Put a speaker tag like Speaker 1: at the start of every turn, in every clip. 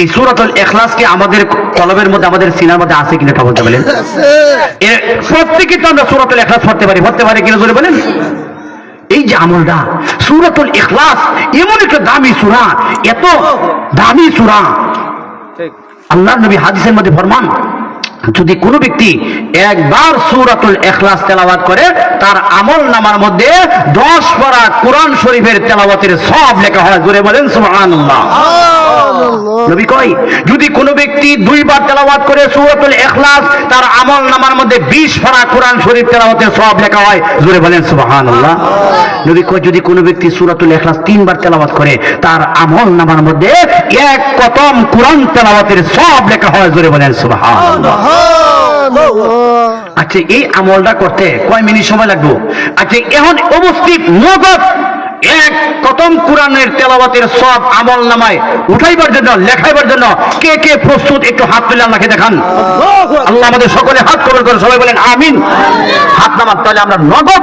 Speaker 1: এই সুরাতুল এখলাসকে আমাদের কলমের মধ্যে আমাদের সিনার মধ্যে আছে কিনা বলতে বলেন প্রত্যেকে তো আমরা সুরাতুল এখলাস পড়তে পারি পড়তে পারি কিনা জোরে বলেন? এই যে আমলটা সুরাতুল এখলাস এমন একটা দামি সুরা এত দামি সুরা। আল্লাহ নবী হাদিসের মধ্যে ফরমান যদি কোনো ব্যক্তি একবার সুরাতুল এখলাস তেলাওয়াত করে তার আমল নামার মধ্যে দশ পারা কোরআন শরীফের তেলাওয়াতের সব লেখা হয় জোরে বলেন সুবহানাল্লাহ। নবী কয় যদি কোনো ব্যক্তি দুইবার তেলাওয়াত করে সুরাতুল এখলাস তার আমল নামার মধ্যে বিশ পারা কোরআন শরীফ তেলাওয়াতের সব লেখা হয় জোরে বলেন সুবহানাল্লাহ। নবী কয় যদি কোনো ব্যক্তি সুরাতুল এখলাস তিনবার তেলাওয়াত করে তার আমল নামার মধ্যে এক কতম কোরআন তেলাওয়াতের সব লেখা হয় জোরে বলেন সুবহানাল্লাহ। আচ্ছা এই আমলটা করতে কয় মিনিট সময় লাগবে? আচ্ছা এখন নগদ এক কতম কোরআনের তেলাওয়াতের সব আমল নামায় উঠাইবার জন্য লেখাইবার জন্য কে কে প্রস্তুত একটু হাত তুলে আল্লাহকে দেখান। আল্লাহ আমাদের সকলে হাত কবর করে সবাই বলেন আমিন। হাত নামার তাহলে আমরা নগদ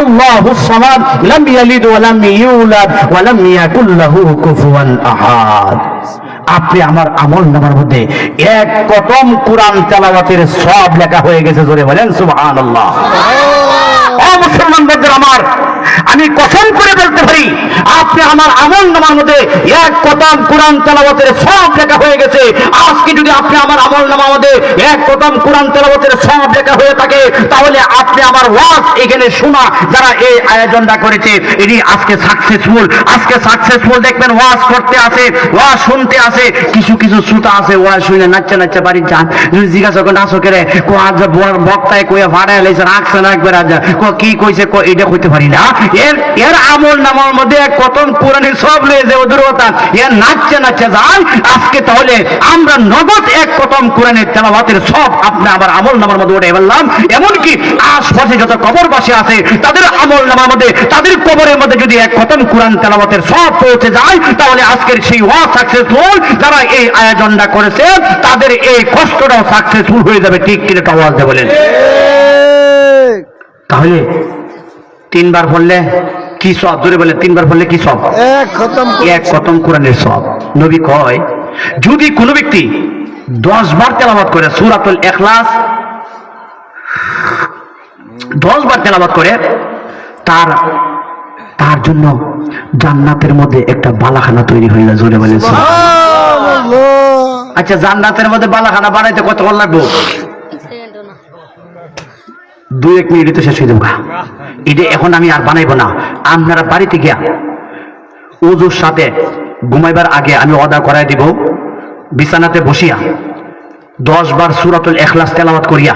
Speaker 1: আল্লাহুস সামাদ লাম ইয়ালিদ ওয়া লাম ইউলাদ ওয়া লাম ইয়াকুল লাহু কুফুয়ান আহাদ। আপনি আমার আমল নামার মধ্যে এক কদম কোরআন তেলাওয়াতের সব লেখা হয়ে গেছে জোরে বলেন সুবহানাল্লাহ। ও মুসলমান বন্ধুরা আমার আমি কসম করে বলতে পারি, আপনি আমার আমল নামার মধ্যে এক কদম কোরআন তেলাওয়াতের সব লেখা হয়ে গেছে। আজকে যদি আপনি আমার আমল নামার মধ্যে এক কদম কোরআন তেলাওয়াতের সব লেখা হয়ে থাকে, তাহলে আপনি আমার ওয়াজ এখানে শোনা, যারা এই আয়োজনটা করেছে এটি আজকে সাকসেসফুল আজকে সাকসেসফুল দেখবেন, ওয়াজ করতে আসে, ওয়াজ শুনতে আসে, কিছু কিছু শ্রোতা আছে, ওয়াজ শুনে নাচছে নাচছে বাড়ি যান। যদি জিজ্ঞাসা করে কো আজ বক্তায় কইয়া ভাড়ায় লাইছে রাখছে না একবার আজ কো কইছে এটা কইতে পারি না। এর এর আমল নামার মধ্যে কত পুরাণের সব লয়েছে ওদের কথা এর নাচছে নাচছে যায় আজকে তাহলে আমরা নগদ এক কতম কোরআনের তেলাওয়াতের সব আপনি আবার আমল নামার মধ্যে উঠে বললাম এমনকি আশপাশে যত কবরবাসী আছে তাদের আমল নামার মধ্যে তাদের কবরের মধ্যে যদি এক খতম কোরআন তেলাওয়াতের সব পৌঁছে যায় তাহলে আজকের সেই ওয়া সাকসেসফুল যারা এই আয়োজনটা করেছে তাদের এই কষ্টটাও সাকসেসফুল হয়ে যাবে। ঠিক কিনা আওয়াজ দিয়ে বলেন। তাহলে তিনবার পড়লে কি সব? ধরে বলে তিনবার পড়লে কি সব?
Speaker 2: এক খতম
Speaker 1: এক খতম কোরআনের সব। নবী কয় যদি কোনো ব্যক্তি দশ বার তেলাবাদ করে সুরাতুল এখলাস দশ বার তেলাবাদ করে তার তার জন্য জান্নাতের মধ্যে একটা বালাখানা তৈরি হয়ে যায় জোরে বলে আচ্ছা জান্নাতের মধ্যে বালাখানা বানাইতে কতক্ষণ লাগবে? দুই এক মিনিটে তো শেষ হয়ে যাব এটা এখন আমি আর বানাইবো না। আপনারা বাড়িতে গিয়া উজুর সাথে ঘুমাইবার আগে আমি অদা করাই দিব বিছানাতে বসিয়া দশ বার সুরাতুল এখলাস তেলাওয়াত করিয়া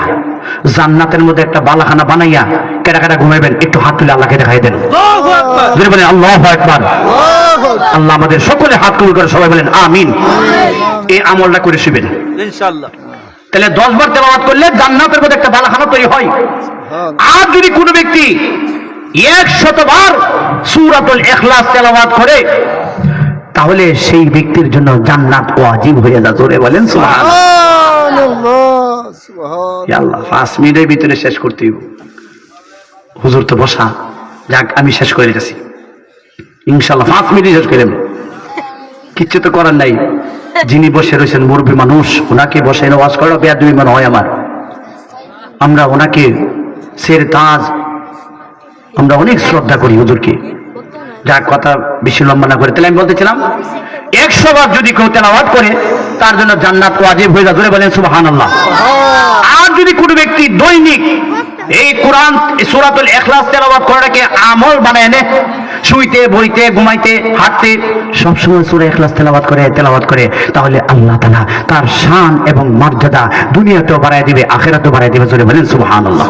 Speaker 1: জান্নাতের মধ্যে একটা বালাখানা বানাইয়া কেটা কেটা ঘুমাইবেন একটু হাত তুলে আল্লাহকে দেখাই দেন। বলেন আল্লাহ একবার আল্লাহ আমাদের সকলে হাত তুলে করে সবাই বলেন আমিন। এই আমলটা করে শিবেন।
Speaker 2: ইনশাআল্লাহ।
Speaker 1: তাহলে দশ বার তেলাওয়াত করলে জান্নাতের মধ্যে একটা বালাখানা তৈরি হয়। আর যদি কোনো ব্যক্তি একশতবার সুরাতুল এখলাস তেলাওয়াত করে তাহলে সেই ব্যক্তির জন্য জান্নাত ওয়াজিব হয়ে যায়। জোরে বলেন আল্লাহ পাঁচ মিনিটের ভিতরে শেষ করতে হুজুর তো বসা। যাক আমি শেষ করে দিতেছি। ইনশাল্লাহ পাঁচ মিনিট শেষ করে। কিচ্ছু তো করার নাই। যিনি বসে রয়েছেন মুরব্বী মানুষ, ওনাকে বসে ওয়াজ করো বেয়াদবি মনে হয় আমার। আমরা ওনাকে সের তাজ, আমরা অনেক শ্রদ্ধা করি হুজুরকে। যা কথা বেশি লম্বা না করে, তাহলে আমি বলতেছিলাম, একশো বার যদি কেউ তেলাওয়াত করে, তার জন্য জান্নাত ওয়াজিব হয়ে যায়। ধরে বলেন, সুবহানাল্লাহ। আর যদি কোনো ব্যক্তি দৈনিক এই কোরআন সুরাতুল এখলাস তেলাওয়াত করাটাকে আমল বানায় নে। শুইতে, বইতে, ঘুমাইতে, হাঁটতে, সবসময় সুরে এখলাস তেলাবাদ করে তেলাবাদ করে, তাহলে আল্লাহ তালা তার শান এবং মর্যাদা দুনিয়াতেও বাড়াই দিবে, আখেরাতেও বাড়াই দিবে, জোরে বলেন সুবহান আল্লাহ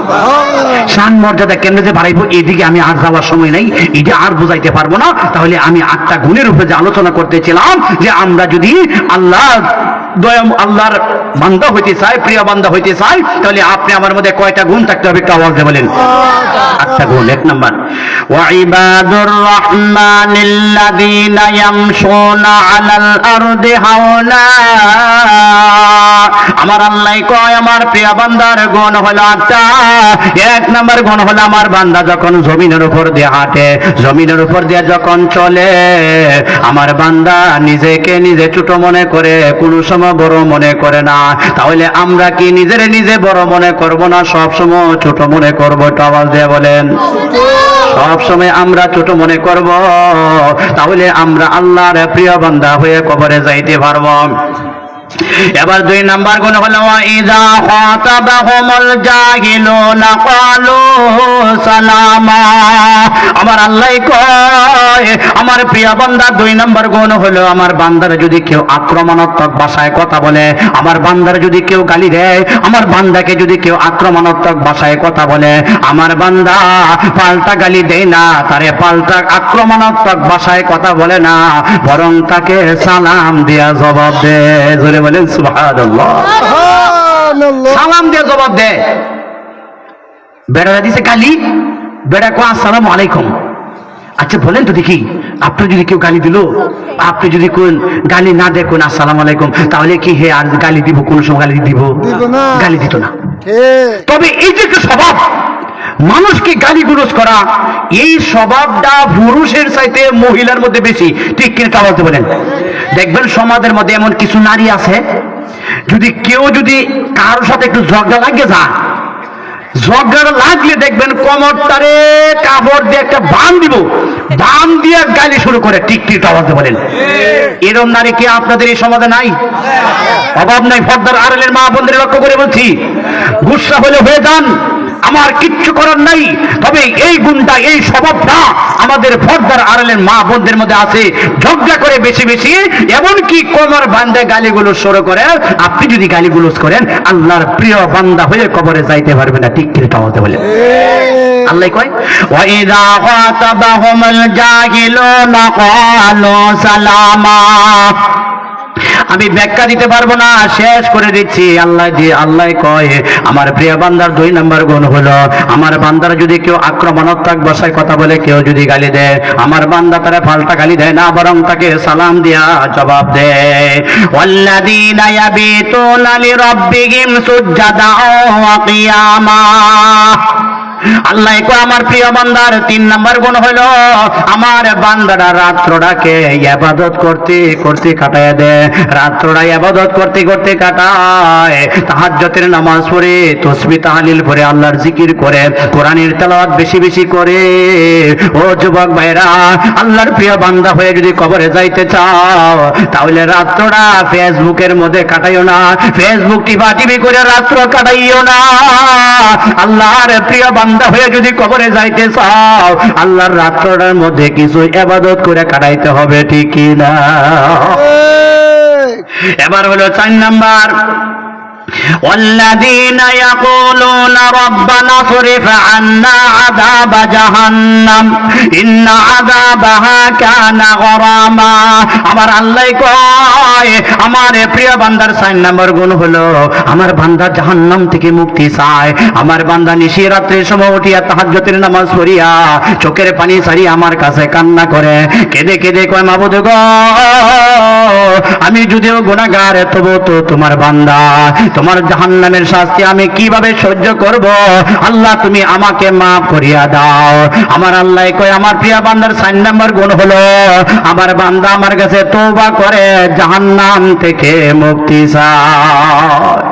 Speaker 1: শান, মর্যাদা কেমনে যে বাড়াইবো, এদিকে আমি আর যাওয়ার সময় নাই এটা আর বুঝাইতে পারব না, তাহলে আমি আটটা গুণের উপরে যে আলোচনা করতেছিলাম, যে আমরা যদি আল্লাহ দয়াম আল্লাহর বান্দা হইতে চাই, প্রিয় বান্দা হইতে চাই, তাহলে আপনি আমার মধ্যে কয়টা গুণ থাকতে হবে আওয়াজ দিয়ে বলেন আটটা গুণ এক নাম্বার ওয়াইবাদুর রহমানিল্লাযীনা ইয়ামশুনা আলাল আরদি হাওলা আমার আল্লাহ কয়, আমার প্রিয় বান্দার গুণ হলো আটটা। এক নাম্বার গুণ হলো আমার বান্দা যখন জমিনের উপর দিয়ে হাঁটে, জমিনের উপর দিয়ে যখন চলে, আমার বান্দা নিজেকে নিজে ছোট মনে করে, কোনো সময় বড় মনে করে না। তাহলে আমরা কি নিজের নিজে বড় মনে করব না? সব সময় ছোট মনে করব, একটু আওয়াজ দিয়ে বলেন। সব সময় আমরা ছোট মনে করব, তাহলে আমরা আল্লাহর প্রিয় বান্দা হয়ে কবরে যাইতে পারব। এবার দুই নাম্বার গুণ হলো ইদা খাতাবাহুমুল জাহিলুনা ক্বালু সালামা। আমার আল্লাহ কয় আমার প্রিয় বান্দা দুই নাম্বার গুণ হলো আমার বান্দার যদি কেউ আক্রমণাত্মক ভাষায় কথা বলে আমার বান্দার যদি কেউ গালি দেয় আমার বান্দাকে যদি কেউ আক্রমণাত্মক ভাষায় কথা বলে আমার বান্দা পাল্টা গালি দেয় না তারে পাল্টা আক্রমণাত্মক ভাষায় কথা বলে না বরং তাকে সালাম দিয়া জবাব দেয় জোরে বলেন সুবহানাল্লাহ।
Speaker 2: সুবহানাল্লাহ।
Speaker 1: সালাম দিয়ে জবাব দেয় বেড়ারা দিছে গালি বেড়া কো আসসালামু আলাইকুম। আচ্ছা বলেন তো দেখি আপনি যদি কেউ গালি দিল আপনি যদি কোন গালি না দেখুন আসসালামু আলাইকুম তাহলে কি হে আর গালি দিব কোন সময় গালি দিব? গালি দিত না। তবে এই যে একটা স্বভাব মানুষকে গালি গুলোজ করা এই স্বভাবটা পুরুষের চাইতে মহিলার মধ্যে বেশি। ঠিক কিনা বলতে বলেন দেখবেন সমাজের মধ্যে এমন কিছু নারী আছে যদি কেউ যদি কারোর সাথে একটু ঝগড়া লাগে যা ঝগড়া লাগলে দেখবেন কমর তারে কাপড় দিয়ে একটা বান দিব। বান দিয়ে গালি শুরু করে টিকটিক আওয়াজে বলেন? এরম নারী কি আপনাদের এই সমাজে নাই? অভাব নাই ফর্দার আড়ালের মা বোনদের লক্ষ্য করে বলছি। গুসা হলে হয়ে যান আমার কিচ্ছু করার নাই, তবে এই গুণটা, এই স্বভাবটা আমাদের ফর্দার আড়ালের মা বোনদের মধ্যে আছে। ঝগড়া করে বেশি বেশি, এমনকি কোমর বান্ধে গালিগুলো শুরু করে। আপনি যদি গালিগুলো করেন, আল্লাহর প্রিয় বান্দা হয়ে কবরে যাইতে পারবে না, ঠিক করে বলতে বলে। আল্লাহ কয়, ওয়াইদা খাতাবাহুমুল জাহিলুনা ক্বালু সালামা। আমি ব্যাখ্যা দিতে পারব না, শেষ করে দিচ্ছি। আল্লাহ যে আল্লাহ কয়, আমার প্রিয় বান্দার দুই নম্বর গুণ হলো, আমার বান্দার যদি কেউ আক্রমণাত্মক ভাষায় কথা বলে, কেউ যদি গালি দেয়, আমার বান্দা তারা পাল্টা গালি দেয় না, বরং তাকে সালাম দিয়া জবাব দেয়। ওয়াল্লাযীনা ইয়াবিতুনা লিরাব্বিহিম সুজ্জাদা ওয়া কিয়ামা। আল্লাহ কো আমার প্রিয় বান্দার তিন নাম্বার গুণ হলো আমার বান্দারা রাত্রটাকে ইবাদত করতে করতে কাটায় দেয়। রাত্রটা ইবাদত করতে করতে কাটায়। তাহাজ্জতের নামাজ পড়ে, তসবি তাহলিল পড়ে, আল্লাহর জিকির করে, কোরআনের তেলাওয়াত বেশি বেশি করে। ও যুবক ভাইরা, আল্লাহর প্রিয় বান্দা হয়ে যদি কবরে যাইতে চাও, তাহলে রাত্রটা ফেসবুকের মধ্যে কাটাইও না, ফেসবুক টিপা টিভি করে রাত্র কাটাইও না। আল্লাহর প্রিয় বান্দা হয়ে যদি কবরে যাইতে চাও আল্লাহর রাত্রটার মধ্যে কিছু এবাদত করে কাটাইতে হবে ঠিক না এবার হলো চার নাম্বার। والذين يقولون ربنا اصرف عنا عذاب جهنم إن عذابها كان غراما আমার আল্লাহ কয় আমার প্রিয় বান্দার চার নম্বর গুণ হলো আমার বান্দা জাহান্নাম থেকে মুক্তি চায় আমার বান্দা নিশি রাত্রির সময় উঠিয়া তাহাজ্জতের নামাজ পড়িয়া চোখের পানি ছাড়িয়ে আমার কাছে কান্না করে কেঁদে কেঁদে কয় মাবুদ গো আমি যদিও গুণাগার তবু তো তোমার বান্দা তোমার জাহান্নামের শাস্তি আমি কীভাবে সহ্য করব? আল্লাহ, তুমি আমাকে মাফ করিয়া দাও। আমার আল্লাহ কয়, আমার প্রিয় বান্দার সাইন নাম্বার গুণ হলো, আমার বান্দা আমার কাছে তোবা করে, জাহান্নাম থেকে মুক্তি চায়।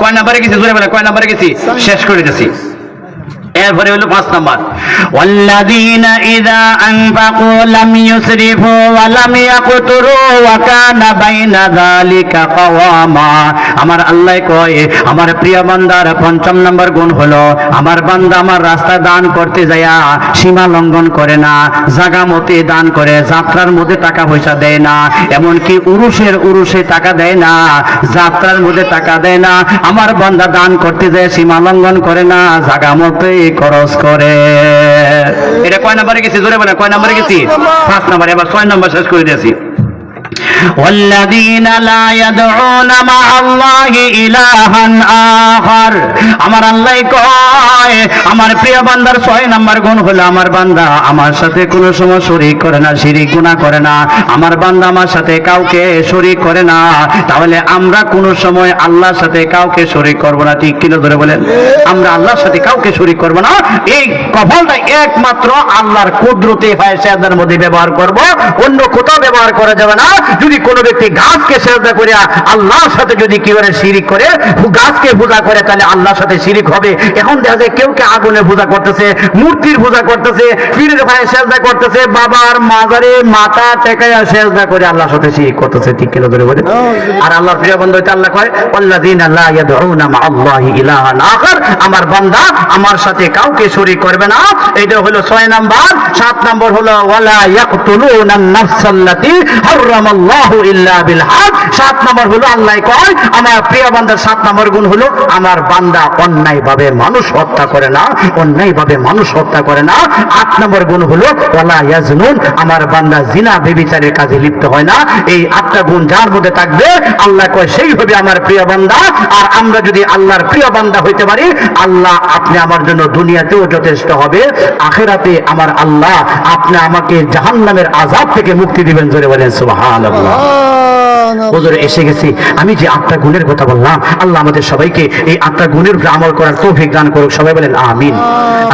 Speaker 1: কয় নাম্বারে গেছি? জোরে বলে কয় নাম্বারে গেছি? শেষ করে গেছি এরপরে হলো পাঁচ নাম্বার। আমার আল্লাহ কয়, আমার প্রিয় বান্দার পঞ্চম নম্বর গুণ হলো, আমার বান্দা আমার রাস্তা দান করতে সীমা লঙ্ঘন করে না, জাগা মতে দান করে, যাত্রার মধ্যে টাকা পয়সা দেয় না, এমনকি উরুষের উরুষে টাকা দেয় না, যাত্রার মধ্যে টাকা দেয় না, আমার বান্দা দান করতে যায় সীমা লঙ্ঘন করে না, জাগা মতে খরচ করে। এটা কয় নাম্বারে গেছি? জোরে বলে কয় নাম্বারে গেছি? পাঁচ নাম্বার এবার ছয় নাম্বার শেষ করে দিয়েছি। والذين لا يدعون مع الله إلها آخر আমার আল্লাহ কয় আমার প্রিয় বান্দার ছয় নাম্বার গুণ হলো আমার বান্দা আমার সাথে কোনো সময় শরীক করে না শিরিক গুণা করে না আমার বান্দা আমার সাথে কাউকে শরীক করে না তাহলে আমরা কোনো সময় আল্লাহর সাথে কাউকে শরীক করব না ঠিক কিনা ধরে বলেন আমরা আল্লাহর সাথে কাউকে শরীক করব না এই কফলটা একমাত্র আল্লাহর কুদরতে হয় সেদার মধ্যে ব্যবহার করব অন্য কোথাও ব্যবহার করা যাবে না যদি কোনো ব্যক্তি গাছকে সেজদা করে আল্লাহর সাথে যদি কি করে শিরিক করে, গাছকে পূজা করে, তাহলে আল্লাহর সাথে শিরিক হবে। এখন দেখা যায় কেউ কে আগুনে পূজা করতেছে, মূর্তির পূজা করতেছে, পীরের ভাই সেজদা করতেছে, বাবার মাজারে মাথা টেকাইয়া সেজদা করে আল্লাহর সাথে শিরিক করতেছে। ঠিক কিনা ধরে বলে আর আল্লাহর প্রিয় বন্ধু হইতে আল্লাহ কয় আল্লাযীনা লা ইয়াদউনা মা আল্লাহি ইলাহান আখার। আমার বান্দা আমার সাথে কাউকে শরীক করবে না। এটা হলো ছয় নাম্বার। সাত নাম্বার হলো, ওয়ালা ইয়াকতুলুনা নাফসাল্লাতী হারামাল্লাহু সাত নাম্বার হলো আল্লাহ কয়, আমার প্রিয় বান্দার সাত নাম্বার গুণ হলো আমার বান্দা মানুষ হত্যা করে না মানুষ হত্যা করে না। আট নম্বর গুণ হলো ইয়াজনুন, আমার বান্দা জিনা, বেবিচারের কাজে লিপ্ত হয় না। এই আটটা গুণ যার মধ্যে থাকবে, আল্লাহ কয় আমার প্রিয় বান্দা। আর আমরা যদি আল্লাহর প্রিয় বান্দা হইতে পারি, আল্লাহ আপনি আমার জন্য দুনিয়াতেও যথেষ্ট হবে। আখেরাতে আমার আল্লাহ আপনি আমাকে জাহান্নামের আজাব থেকে মুক্তি দিবেন, জোরে বলেন হুজুরে এসে গেছি। আমি যে আটটা গুণের কথা বললাম আল্লাহ আমাদের সবাইকে এই আটটা গুণের উপরে আমল করার তৌফিক দান করুক। সবাই বলেন আমিন।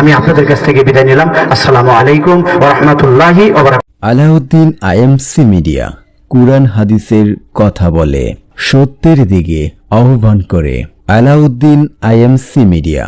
Speaker 1: আমি আপনাদের কাছ থেকে বিদায় নিলাম। আসসালামু আলাইকুম ওয়া রাহমাতুল্লাহি ওয়া বারাকাতুহু।
Speaker 3: আলাউদ্দিন আইএমসি মিডিয়া কুরআন হাদিসের কথা বলে সত্যের দিকে আহ্বান করে। Alauddin IMC media.